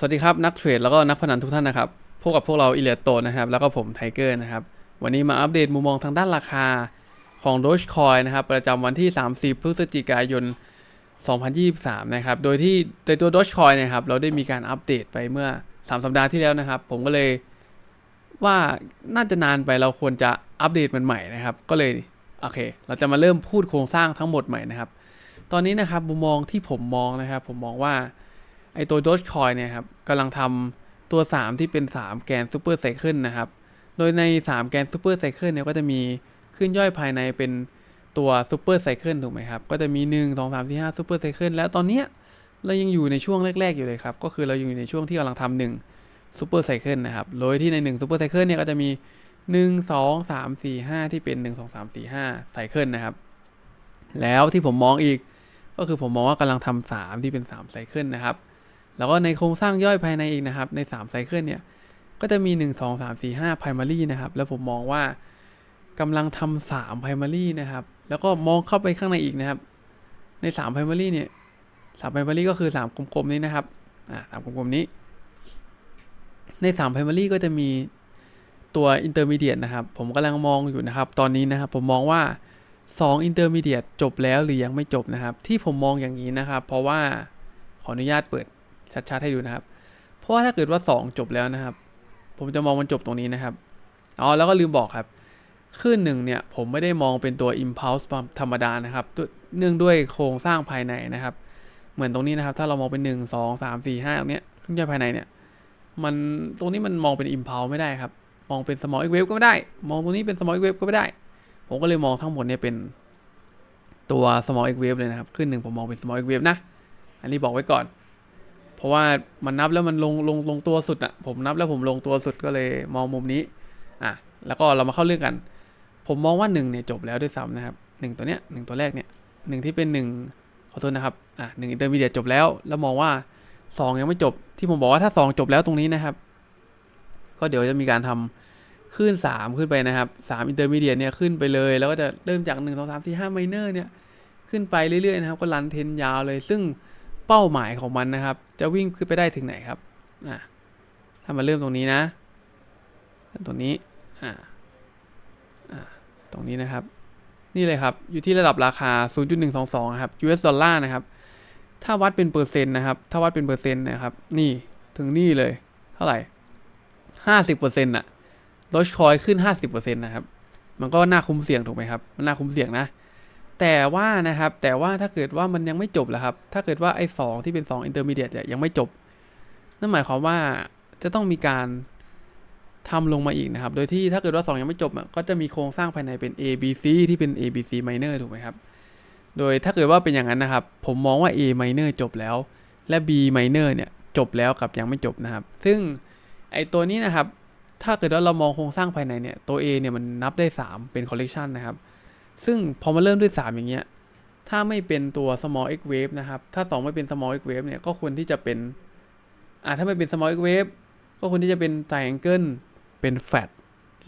สวัสดีครับ นักเทรดแล้วก็นักพนันทุกท่านนะครับพบกับพวกเราอิเลียโตนะครับ แล้วก็ผมไทเกอร์นะครับ วันนี้มาอัปเดตมุมมองทางด้านราคาของ Dogecoin นะครับ ประจำวันที่ 30 พฤศจิกายน 2023 นะครับ โดยที่โดยตัว Dogecoin นะครับ เราได้มีการอัปเดตไปเมื่อ 3 สัปดาห์ที่แล้วนะครับ ผมก็เลยว่าน่าจะนานไปเราควรจะอัปเดตมันใหม่นะครับ ก็เลยโอเค เราจะมาเริ่มพูดโครงสร้างทั้งหมดใหม่นะครับ ตอนนี้นะครับมุมมองที่ผมมองนะครับ ผมมองว่า ไอตัว Dogecoin เนี่ยครับกำลังทำตัว 3 ที่เป็น 3 แกน Super Cycle นะครับ โดยใน 3 แกน Super Cycle เนี่ยก็จะมีขึ้นย่อยภายในเป็นตัว Super Cycle ถูกไหมครับ ก็จะมี 1 2 3 4 5 Super Cycle แล้วตอนเนี้ยเรายังอยู่ในช่วงแรก ๆ อยู่เลยครับ ก็คือเราอยู่ในช่วงที่กำลังทำหนึ่ง Super Cycle นะครับ โดยที่ใน1 Super Cycle เนี่ยก็จะมี 1 2 3 4 5 ที่เป็น 1 2 3 4 5 Cycle นะครับ แล้วที่ผมมองอีกก็คือผมมองว่ากำลังทำ3ที่เป็น3 Cycle นะครับ แล้วก็ในโครงสร้างย่อยภายในอีกนะครับ ใน3ไซเคิลเนี่ย ก็จะมี 1 2 3 4 5 primary นะครับ แล้วผมมองว่ากำลังทำ3 primary นะครับ แล้วก็มองเข้าไปข้างในอีกนะครับ ใน3 primary เนี่ย3 primary ก็คือ 3 กลมๆนี้นะครับ อ่าสามกลมๆนี้ ใน3 primary ก็จะมีตัว intermediate นะครับ ผมกำลังมองอยู่นะครับ ตอนนี้นะครับ ผมมองว่า2 intermediate จบแล้วหรือยังไม่จบนะครับ ที่ผมมองอย่างนี้นะครับ เพราะว่าขออนุญาตเปิด ชัดๆให้ดูนะครับ เพราะว่าถ้าเกิดว่า 2 จบแล้วนะครับ ผมจะมองมันจบตรงนี้นะครับอ๋อแล้วก็ลืมบอกครับขึ้นหนึ่งเนี่ยผมไม่ได้มองเป็นตัว impulse ธรรมดานะครับเนื่องด้วยโครงสร้างภายในนะครับ เหมือนตรงนี้นะครับ ถ้าเรามองเป็น 1 2 3 4 5ตรงเนี้ยขึ้นย่อยภายในเนี่ยมันตรงนี้มันมองเป็น impulse ไม่ได้ครับ มองเป็น small x wave ก็ไม่ได้ มองตรงนี้เป็น small x wave ก็ไม่ได้ ผมก็เลยมองทั้งหมดเนี่ยเป็นตัว small x wave เลยนะครับขึ้นหนึ่งผมมองเป็น small x wave นะ อันนี้บอกไว้ก่อน เพราะว่ามันนับแล้วมันลงลงลงตัวสุดอะผมนับแล้วผมลงตัวสุดก็เลยมองมุมนี้อะแล้วก็เรามาเข้าเรื่องกัน ผมมองว่า1เนี่ยจบแล้วด้วยซ้ำนะครับหนึ่งตัวเนี้ยหนึ่งตัวแรกเนี่ยหนึ่งที่เป็น1ขอโทษนะครับอะหนึ่งอินเตอร์มีเดียจบแล้ว แล้วมองว่า 2 ยังไม่จบ ที่ผมบอกว่าถ้า 2 จบแล้วตรงนี้นะครับ ก็เดี๋ยวจะมีการทำขึ้น 3 ขึ้นไปนะครับ3อินเตอร์มีเดียเนี่ยขึ้นไปเลย แล้วก็จะเริ่มจาก 1 2 3 4 5ไมเนอร์เนี่ยขึ้นไปเรื่อยๆนะครับ ก็รันเทนยาวเลย ซึ่ง เป้าหมายของมันนะครับ จะวิ่งขึ้นไปได้ถึงไหนครับอะถ้ามาเริ่มตรงนี้นะตรงนี้อ่าอ่าตรงนี้นะครับ นี่เลยครับ อยู่ที่ระดับราคา 0.122ครับ US ดอลลาร์นะครับ ถ้าวัดเป็นเปอร์เซ็นต์นะครับ ถ้าวัดเป็นเปอร์เซ็นต์นะครับ นี่ถึงนี่เลย เท่าไหร่ 50%น่ะดอชคอยขึ้น 50%นะครับ มันก็น่าคุ้มเสี่ยงถูกไหมครับ มันน่าคุ้มเสี่ยงนะ แต่ว่านะครับแต่ว่าถ้าเกิดว่ามันยังไม่จบแล้วครับ ถ้าเกิดว่าไอ้สองที่เป็น2 intermediate เนี่ยยังไม่จบ นั่นหมายความว่าจะต้องมีการทำลงมาอีกนะครับ โดยที่ถ้าเกิดว่า 2 ยังไม่จบอะก็จะมีโครงสร้างภายในเป็น A B C ที่เป็น A B C minor ถูกไหมครับ โดยถ้าเกิดว่าเป็นอย่างนั้นนะครับ ผมมองว่า A minor จบแล้ว และ B minor เนี่ยจบแล้วกับยังไม่จบนะครับ ซึ่งไอ้ตัวนี้นะครับ ถ้าเกิดว่าเรามองโครงสร้างภายในเนี่ย ตัว A เนี่ยมันนับได้ 3 เป็น collection นะครับ ซึ่งพอมาเริ่มด้วย 3 อย่างเงี้ย ถ้าไม่เป็นตัว small x wave นะครับ ถ้า 2 ไม่เป็น small x wave เนี่ย ก็ควรที่จะเป็น อ่าถ้าไม่เป็น small x wave ก็ควรที่จะเป็น triangle เป็น flat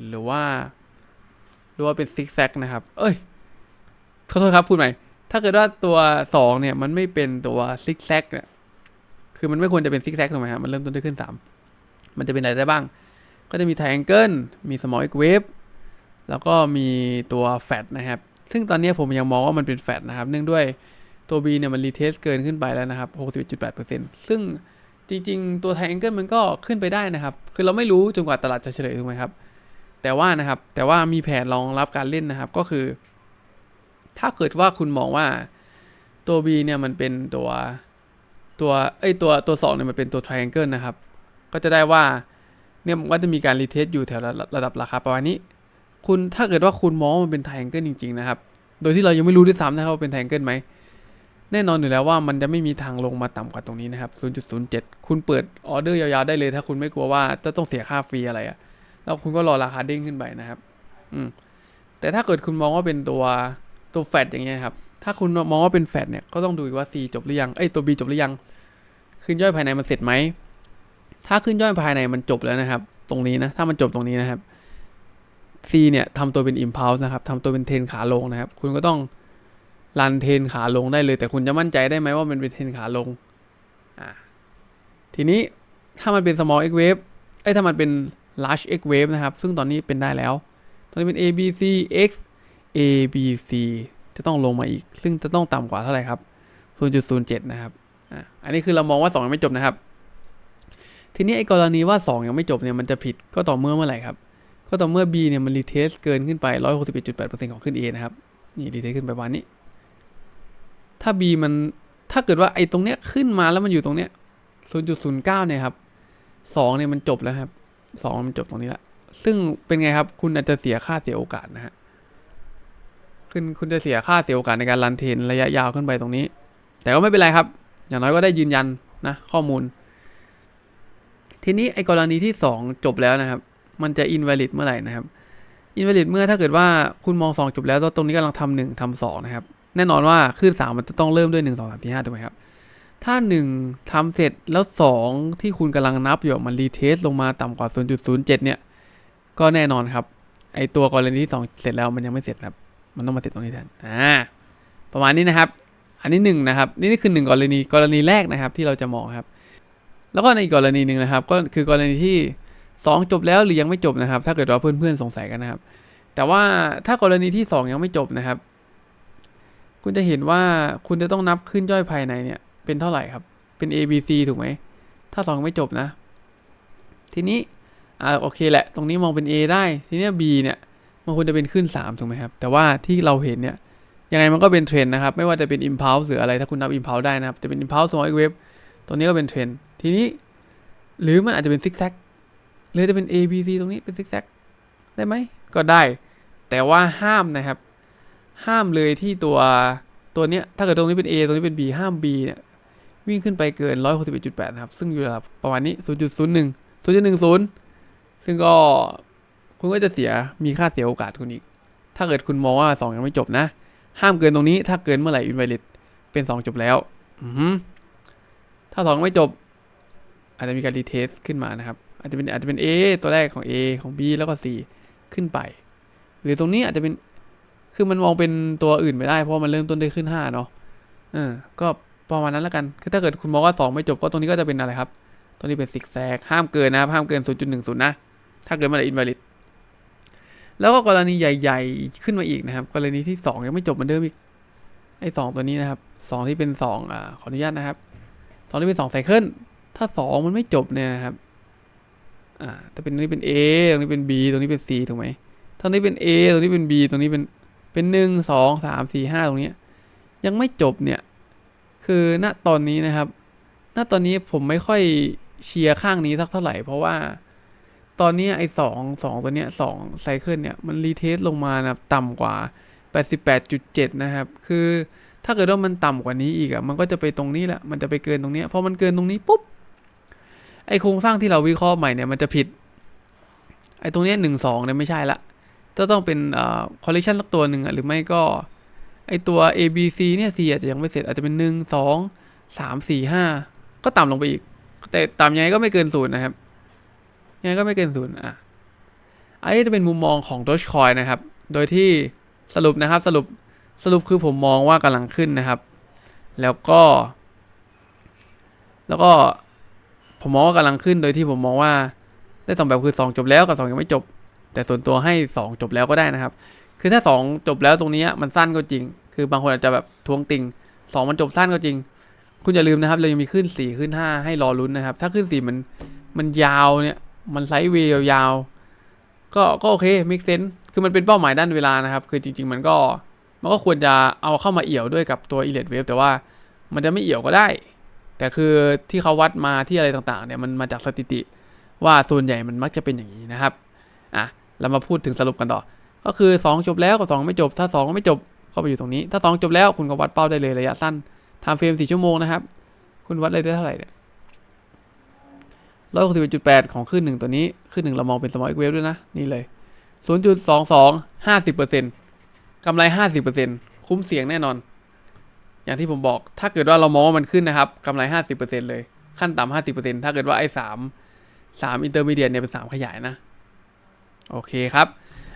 หรือว่า หรือว่าเป็น zigzag นะครับ เอ้ย ขอโทษครับ พูดใหม่ ถ้าเกิดว่าตัว 2 เนี่ย มันไม่เป็นตัว zigzag เนี่ย คือมันไม่ควรจะเป็น zigzag ถูกไหมครับมันเริ่มต้นด้วยขึ้น 3 มันจะเป็นอะไรได้บ้าง ก็จะมี triangle มี small x wave แล้วก็มีตัว fat นะครับ ซึ่งตอนนี้ผมยังมองว่ามันเป็นแฟตนะครับ เนื่องด้วยตัว B เนี่ยมันรีเทสเกินขึ้นไปแล้วนะครับ 61.8%ซึ่งจริง ๆ ตัวไทแองเกิลมันก็ขึ้นไปได้นะครับ คือเราไม่รู้จนกว่าตลาดจะเฉลยถูกไหมครับ แต่ว่านะครับ แต่ว่ามีแผนรองรับการเล่นนะครับ ก็คือ ถ้าเกิดว่าคุณมองว่าตัว B เนี่ยมันเป็นตัวตัวเอ้ตัวตัว2เนี่ยมันเป็นตัว triangle นะครับ ก็จะได้ว่าเนี่ยมันก็จะมีการรีเทสอยู่แถวระดับราคาประมาณนี้ คุณถ้าเกิดว่าคุณมองว่ามันเป็นไทแองเกิลจริง ๆ นะครับ โดยที่เรายังไม่รู้ด้วยซ้ำนะครับว่าเป็นไทแองเกิลไหม แน่นอนอยู่แล้วว่ามันจะไม่มีทางลงมาต่ำกว่าตรงนี้นะครับ 0.07 คุณเปิดออเดอร์ยาวๆได้เลย ถ้าคุณไม่กลัวว่าจะต้องเสียค่าฟรีอะไรอะแล้วคุณก็รอราคาเด้งขึ้นไปนะครับ อืม แต่ถ้าเกิดคุณมองว่าเป็นตัวตัวแฟดอย่างเงี้ยครับ ถ้าคุณมองว่าเป็นแฟดเนี่ย ก็ต้องดูว่า C จบหรือยัง เอ้ย ตัว B จบหรือยัง ขึ้นย่อยภายในมันเสร็จไหม ถ้าขึ้นย่อยภายในมันจบแล้วนะครับ ตรงนี้นะ ถ้ามันจบตรงนี้นะครับ C เนี่ยทำตัวเป็น impulse นะครับทำตัวเป็นเทนขาลงนะครับ คุณก็ต้องรันเทนขาลงได้เลย แต่คุณจะมั่นใจได้ไหมว่ามันเป็นเทนขาลงอ่าทีนี้ถ้ามันเป็น small x wave เอ้ยถ้ามันเป็น large x wave นะครับ ซึ่งตอนนี้เป็นได้แล้ว ตอนนี้เป็น a b c x a b c จะต้องลงมาอีก ซึ่งจะต้องต่ำกว่าเท่าไหร่ครับ 0.07 นะครับอะอันนี้คือเรามองว่า 2 ยังไม่จบนะครับ ทีนี้ไอ้กรณีว่า 2 ยังไม่จบเนี่ยมันจะผิดก็ต่อเมื่อเมื่อไหร่ครับ ก็ต่อเมื่อ b เนี่ยมันรีเทสเกินขึ้นไป 161.8%ของขึ้น a นะครับ นี่รีเทสขึ้นไปประมาณนี้ ถ้า b มันถ้าเกิดว่าไอ้ตรงเนี้ยขึ้นมาแล้วมันอยู่ตรงเนี้ย 0.09 เนี่ยครับ2เนี่ยมันจบแล้วครับ 2 มันจบตรงนี้ละ ซึ่งเป็นไงครับ คุณอาจจะเสียค่าเสียโอกาสนะฮะคุณคุณจะเสียค่าเสียโอกาสในการรันเทนระยะยาวขึ้นไปตรงนี้ แต่ก็ไม่เป็นไรครับ อย่างน้อยก็ได้ยืนยันนะข้อมูล ทีนี้ไอ้กรณีที่ 2 จบแล้วนะครับ มันจะ invalid เมื่อไหร่นะครับ invalid เมื่อถ้าเกิดว่าคุณมอง 2 จบแล้วแล้วตรงนี้กำลังทำหนึ่งทำสองนะครับ แน่นอนว่าขึ้น 3 มันจะต้องเริ่มด้วย 1 2 3 4 5ถูกไหมครับ ถ้า 1ทำเสร็จแล้ว 2 ที่คุณกำลังนับอยู่มันรีเทสลงมาต่ำกว่า 0.07 เนี่ย ก็แน่นอนครับ ไอตัวกรณีที่ 2 เสร็จแล้วมันยังไม่เสร็จครับ มันต้องมาเสร็จตรงนี้แทนอ่าประมาณนี้นะครับ อันนี้หนึ่งนะครับ นี่นี่คือหนึ่งกรณีกรณีแรกนะครับที่เราจะมองครับ แล้วก็ในอีกกรณีหนึ่งนะครับ ก็คือกรณีที่ 2 จบแล้วหรือยังไม่จบนะครับ ถ้าเกิดว่าเพื่อนๆสงสัยกันนะครับ แต่ว่าถ้ากรณีที่ 2 ยังไม่จบนะครับ คุณจะเห็นว่าคุณจะต้องนับขึ้นย่อยภายในเนี่ย เป็นเท่าไหร่ครับ เป็น A B C ถูกไหม ถ้า 2 ไม่จบนะ ทีนี้อ่าโอเคแหละ ตรงนี้มองเป็น A ได้ ทีนี้ B เนี่ย มันควรจะเป็นขึ้น 3 ถูกไหมครับ แต่ว่าที่เราเห็นเนี่ย ยังไงมันก็เป็นเทรนด์นะครับ ไม่ว่าจะเป็น impulse หรืออะไร ถ้าคุณนับ impulse ได้นะครับ จะเป็น impulse small x wave ตัวนี้ก็เป็นเทรนทีนี้ หรือมันอาจจะเป็น zig zag หรือจะเป็น A B C ตรงนี้เป็น zig zag ได้ไหมก็ได้ แต่ว่าห้ามนะครับ ห้ามเลยที่ตัวตัวเนี้ยถ้าเกิดตรงนี้เป็น A ตรงนี้เป็น B ห้าม B เนี่ยวิ่งขึ้นไปเกิน 161.8 นะครับ ซึ่งอยู่ระดับประมาณนี้ 0.01 0.10 ซึ่งก็คุณก็จะเสียมีค่าเสียโอกาสคุณอีก ถ้าเกิดคุณมองว่า 2 ยังไม่จบนะ ห้ามเกินตรงนี้ ถ้าเกินเมื่อไหร่ invalid เป็น 2 จบแล้วอือหือถ้า 2 ไม่จบ อาจจะมีการรีเทสขึ้นมานะครับ อาจจะเป็นอาจจะเป็น A ตัวแรกของ A ของ B แล้วก็ C ขึ้นไป หรือตรงนี้อาจจะเป็นคือมันมองเป็นตัวอื่นไม่ได้เพราะมันเริ่มต้นด้วยขึ้น5เนาะเออก็ประมาณนั้นแล้วกันคือถ้าเกิดคุณมองว่า 2 ไม่จบก็ตรงนี้ก็จะเป็นอะไรครับตรงนี้เป็นซิกแซกห้ามเกินนะครับห้ามเกิน 0.10 นะ ถ้าเกินมื่อไหร่ invalid แล้วก็กรณีใหญ่ ๆ ขึ้นมาอีกนะครับ กรณีที่ 2 ยังไม่จบเหมือนเดิมอีกไอ้สองตัวนี้นะครับสองที่เป็นสองอ่าขออนุญาตนะครับสองที่เป็นสองไซเคิลถ้าสองมันไม่จบเนี่ยครับ อ่าถ้าเป็นตรงนี้เป็น A ตรงนี้เป็น B ตรงนี้เป็น C ถูกไหมตรงนี้เป็น A ตรงนี้เป็น B ตรงนี้เป็นเป็นหนึ่งสองสามสี่ห้าตรงนี้ยังไม่จบเนี่ยคือณตอนนี้นะครับ ณตอนนี้ผมไม่ค่อยเชียร์ข้างนี้สักเท่าไหร่ เพราะว่าตอนนี้ไอ้สองสองตัวเนี้ยสองไซเคิลเนี่ยมันรีเทสลงมานะต่ำกว่า 88.7 นะครับ คือถ้าเกิดว่ามันต่ำกว่านี้อีกอะมันก็จะไปตรงนี้แหละมันจะไปเกินตรงนี้พอมันเกินตรงนี้ปุ๊บ ไอโครงสร้างที่เราวิเคราะห์ใหม่เนี่ยมันจะผิด ไอตรงนี้หนึ่งสองเนี่ยไม่ใช่ละจะต้องเป็นเอ่อคอลเลคชันสักตัวหนึ่งอะหรือไม่ก็ ไอตัว A B C เนี่ย C อาจจะยังไม่เสร็จอาจจะเป็นหนึ่งสองสามสี่ห้าก็ต่ำลงไปอีก แต่ต่ำยังไงก็ไม่เกินศูนย์นะครับยังไงก็ไม่เกินศูนย์อะอันนี้จะเป็นมุมมองของ Dogecoin นะครับ โดยที่สรุปนะครับสรุปสรุปคือผมมองว่ากำลังขึ้นนะครับ แล้วก็ แล้วก็ ผมมองว่ากำลังขึ้นโดยที่ผมมองว่าได้สองแบบคือ 2 จบแล้วกับ 2 ยังไม่จบ แต่ส่วนตัวให้ 2 จบแล้วก็ได้นะครับ คือถ้า 2 จบแล้วตรงนี้มันสั้นก็จริง คือบางคนอาจจะแบบทวงติง2 มันจบสั้นก็จริง คุณอย่าลืมนะครับ เรายังมีขึ้น 4 ขึ้น 5 ให้รอลุ้นนะครับ ถ้าขึ้น 4 มันมันยาวเนี่ยมันไซด์เวย์ยาวๆก็ก็โอเค make sense คือมันเป็นเป้าหมายด้านเวลานะครับ คือจริง ๆ มันก็มันก็ควรจะเอาเข้ามาเอี่ยวด้วยกับตัว e l e t Wave แต่ว่ามันจะไม่เอี่ยวก็ได้ แต่คือที่เขาวัดมาที่อะไรต่างๆเนี่ยมันมาจากสถิติ ว่าส่วนใหญ่มันมักจะเป็นอย่างนี้นะครับอะเรามาพูดถึงสรุปกันต่อ ก็คือ 2 จบแล้วกับ2ไม่จบ ถ้า 2 ไม่จบก็ไปอยู่ตรงนี้ ถ้า 2 จบแล้วคุณก็วัดเป้าได้เลยระยะสั้นทำเฟรม4ชั่วโมงนะครับ คุณวัดเลยได้เท่าไหร่เนี่ยร้อยหกสิบจุดแปดของขึ้นหนึ่งตัวนี้ ขึ้นหนึ่งเรามองเป็น small x wave ด้วยนะ นี่เลย0.22 50เปอร์เซ็นต์กำไร50%คุ้มเสี่ยงแน่นอน อย่างที่ผมบอก ถ้าเกิดว่าเรามองว่ามันขึ้นนะครับกำไร 50%เลย ขั้นต่ำ50%ถ้าเกิดว่าไอ้สามสามอินเตอร์มีเดียเนี่ยเป็นสามขยายนะ โอเคครับ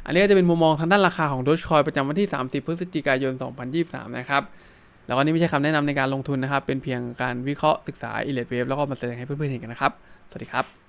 อันนี้ก็จะเป็นมุมมองทางด้านราคาของ Dogecoin ประจำวันที่ 30 พฤศจิกายน 2023 นะครับ แล้วก็นี่ไม่ใช่คำแนะนำในการลงทุนนะครับ เป็นเพียงการวิเคราะห์ศึกษาอิเลดเวฟแล้วก็มาแสดงให้เพื่อนๆเห็นกันนะครับ สวัสดีครับ